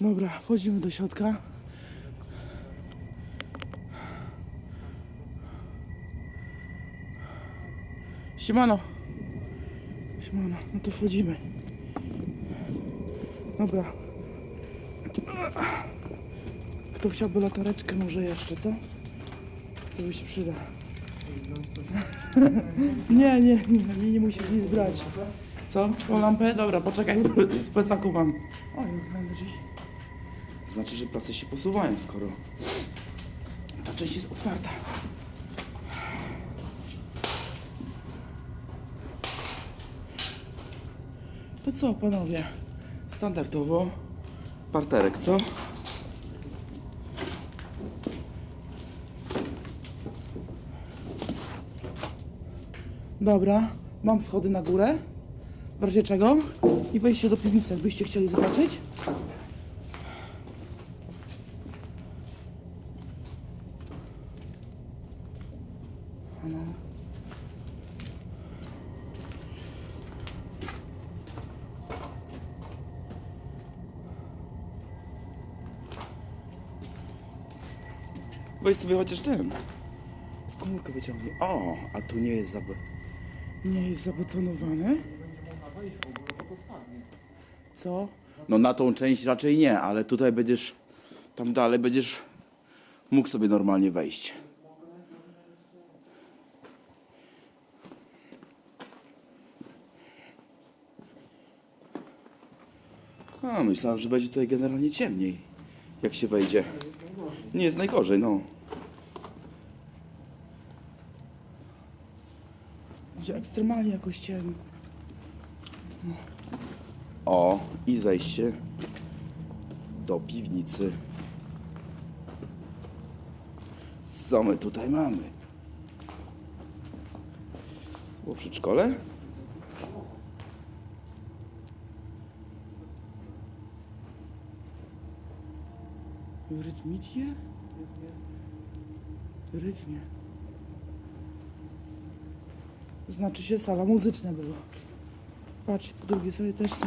Dobra, wchodzimy do środka. Siemano. Siemano, no to wchodzimy. Dobra. Kto chciałby latareczkę może jeszcze, co? To by się przyda. nie, nie, nie, mi nie musisz nic brać. Co? O lampę? Dobra, poczekaj, z plecaku mam. Oj, na drzwi. Znaczy, że prace się posuwają, skoro ta część jest otwarta. To co, panowie? Standardowo parterek, co? Dobra, mam schody na górę. W razie czego? I wejście do piwnicy, jakbyście chcieli zobaczyć. Weź sobie chociaż ten. Komórkę wyciągnij. O, a tu nie jest zabe... Nie jest zabetonowane? Co? No na tą część raczej nie, ale tutaj będziesz... Tam dalej będziesz mógł sobie normalnie wejść. A, myślałem, że będzie tutaj generalnie ciemniej, jak się wejdzie. Nie jest najgorzej, no. Będzie ekstremalnie jakoś ciemno. No. O, i zejście do piwnicy. Co my tutaj mamy? To było przedszkole? W rytmicie? W rytmie. Znaczy się sala muzyczna była. Patrz, po drugiej stronie też są.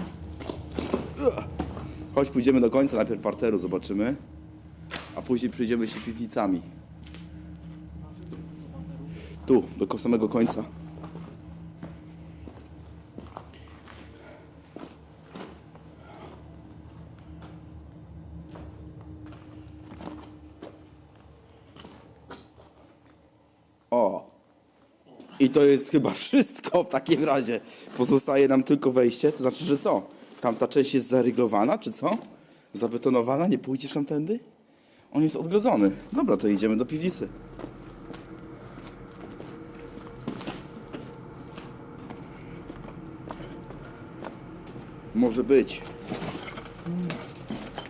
Chodź, pójdziemy do końca, najpierw parteru zobaczymy, a później przyjdziemy się piwnicami. Tu, do samego końca. O! I to jest chyba wszystko w takim razie. Pozostaje nam tylko wejście. To znaczy, że co? Tamta część jest zaryglowana, czy co? Zabetonowana? Nie pójdziesz tamtędy? On jest odgrodzony. Dobra, to idziemy do piwnicy. Może być.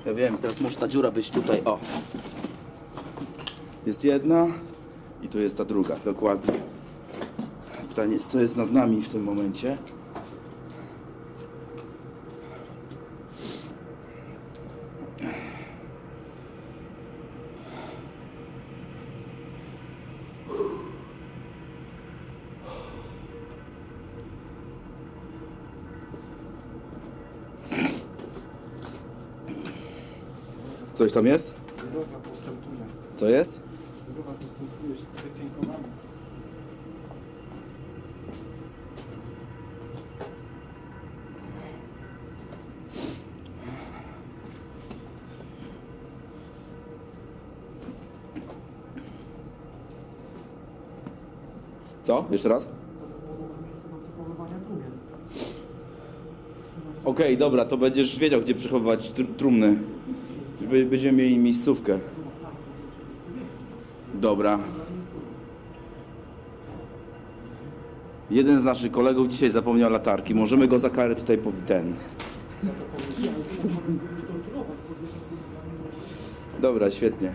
Ja wiem, teraz może ta dziura być tutaj. O! Jest jedna i tu jest ta druga, dokładnie. Pytanie co jest nad nami w tym momencie. Coś tam jest? Co jest? Co? Jeszcze raz? Okej, dobra, to będziesz wiedział, gdzie przechowywać tr- trumny. Będziemy mieli miejscówkę. Dobra. Jeden z naszych kolegów dzisiaj zapomniał latarki. Możemy go za karę tutaj powi- ten. Dobra, świetnie.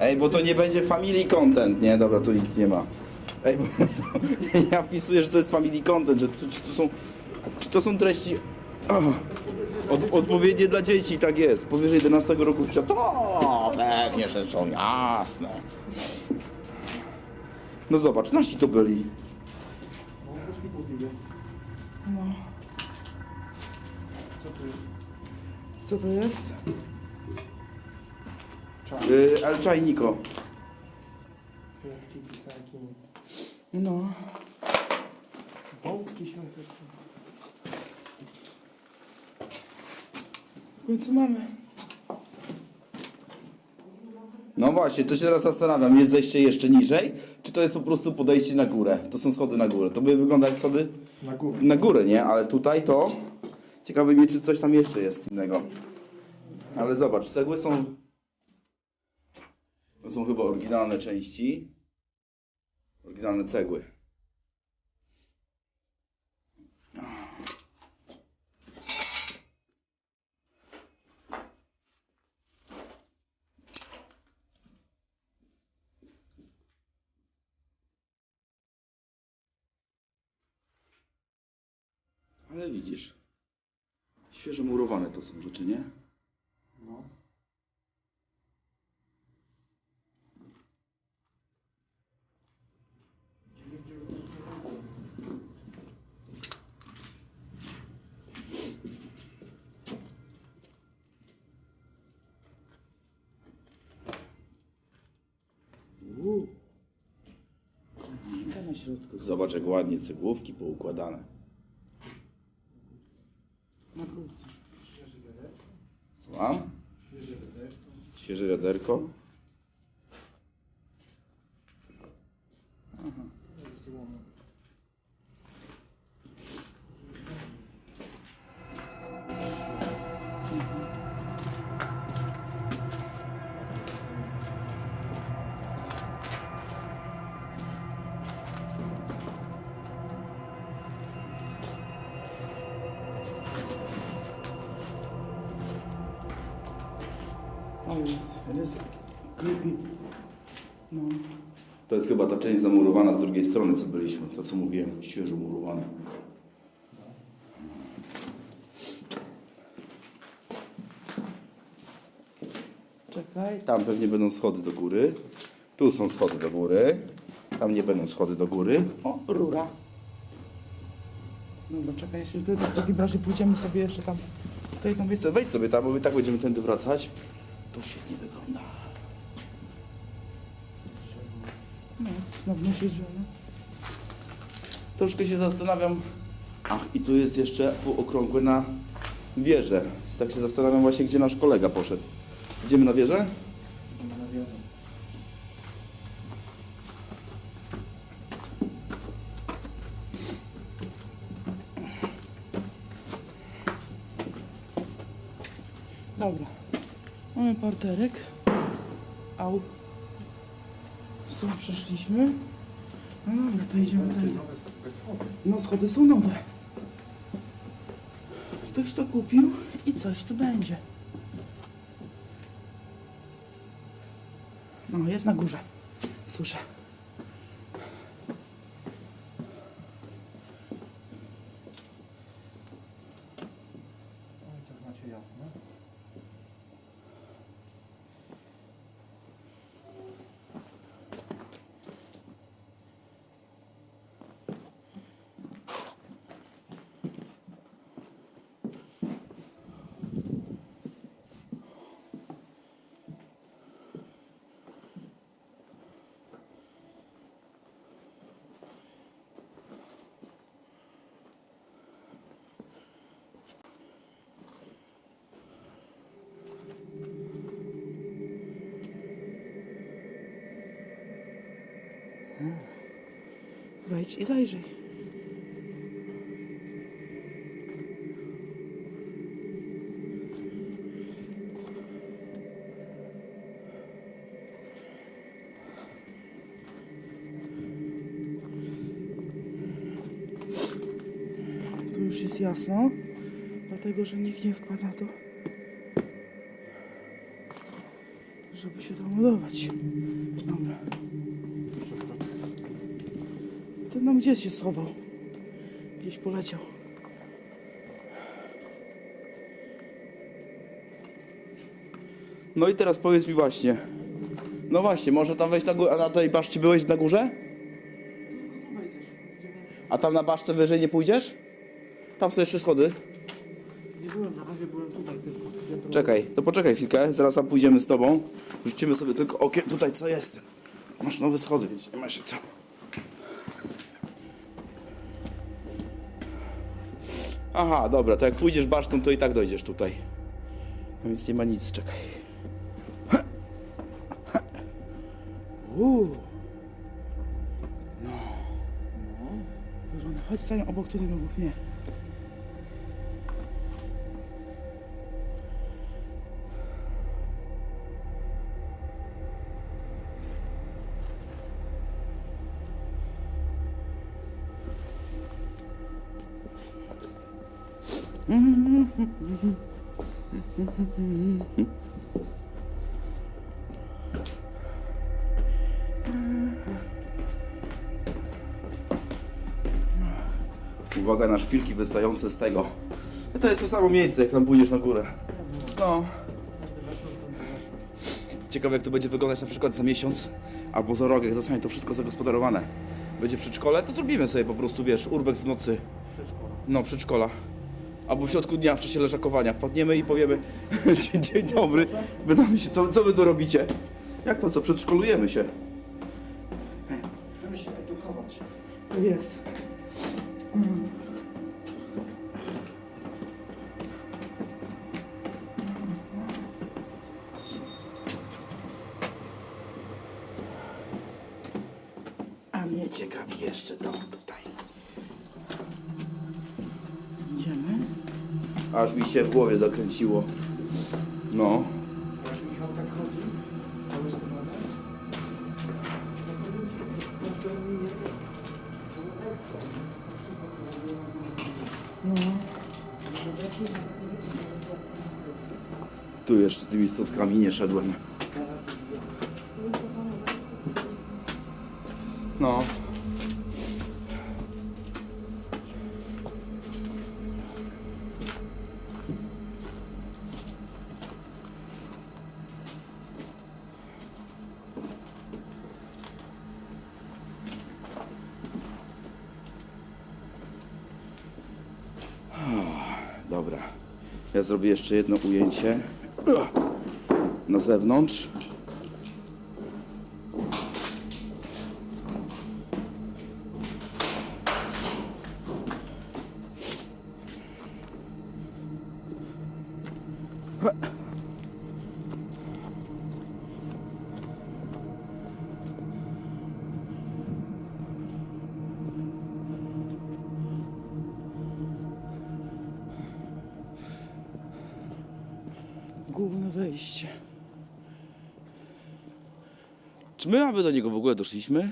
Ej, bo to nie będzie family content, nie? Dobra, tu nic nie ma. Ej, bo ja wpisuję, że to jest family content, że to, czy to są, czy to są treści o, od, odpowiednie dla dzieci, tak jest. Powyżej 11 roku życia, to pewnie, że są jasne. No zobacz, nasi to byli. No. Co to jest? Co to jest? Czas. Yy, El Czajniko. Pisaki. No. Wątki świąteczne. W końcu mamy. No właśnie, to się teraz zastanawiam, jest zejście jeszcze niżej, czy to jest po prostu podejście na górę? To są schody na górę. To by wygląda jak schody Na górę. na górę, nie? Ale tutaj to... Ciekawe mnie, czy coś tam jeszcze jest innego. Ale zobacz, cegły są... To są chyba oryginalne części. Oryginalne cegły. Ale widzisz, świeżo murowane to są rzeczy, nie? Środku. Zobacz, jak ładnie cegłówki poukładane. Na mam? Świeże wiaderko. O jest, jest creepy. No. To jest chyba ta część zamurowana z drugiej strony, co byliśmy. To, co mówiłem, świeżo murowane. Czekaj. Tam pewnie będą schody do góry. Tu są schody do góry. Tam nie będą schody do góry. O, rura. Dobra, czekaj, jeśli tutaj w takim razie pójdziemy sobie jeszcze tam Tutaj tam jest, wejdź sobie tam, bo my tak będziemy tędy wracać. To świetnie wygląda. No, znowu się drzwiami. Troszkę się zastanawiam. Ach, i tu jest jeszcze półokrągłe na wieżę. Tak się zastanawiam właśnie, gdzie nasz kolega poszedł. Idziemy na wieżę? Na wieżę. Dobra. Mamy parterek. Au. Stąd przeszliśmy. No dobra, to idziemy dalej. No schody są nowe. Ktoś to kupił i coś tu będzie. No, jest na górze. Słyszę. Wejdź i zajrzyj. Tu już jest jasno, dlatego że nikt nie wkłada na to, żeby się tam ładować. Dobra. Ten nam gdzieś się schował. Gdzieś poleciał. No i teraz powiedz mi właśnie. No właśnie, może tam wejść na górę, a na tej baszcie byłeś na górze? A tam na baszce wyżej nie pójdziesz? Tam są jeszcze schody. Nie byłem, na razie byłem tutaj, piętro Czekaj, to poczekaj chwilkę, zaraz tam pójdziemy z tobą. Rzucimy sobie tylko okiem tutaj, co jest. Masz nowe schody, więc nie ma się co. Aha, dobra, to jak pójdziesz basztą, to i tak dojdziesz tutaj. No więc nie ma nic, czekaj. Uuu. No. Wygląda- Chodź stań obok tutaj, obok mnie. Uwaga na szpilki wystające z tego. To jest to samo miejsce, jak tam pójdziesz na górę. No. Ciekawe jak to będzie wyglądać na przykład za miesiąc albo za rok, jak zostanie to wszystko zagospodarowane. Będzie przedszkole, to zrobimy sobie po prostu, wiesz, urbex w nocy. No, przedszkola. Albo w środku dnia, w czasie leżakowania. Wpadniemy i powiemy dzień, dzień dobry. Pytamy się, co, co wy tu robicie? Jak to, co? Przedszkolujemy się. Chcemy się edukować. To jest. A mnie ciekawi jeszcze to tutaj. Aż mi się w głowie zakręciło. No. Stronę. Tu jeszcze tymi sotkami nie szedłem. No. Dobra. Ja zrobię jeszcze jedno ujęcie na zewnątrz. Wejście. Czy my aby do niego w ogóle doszliśmy?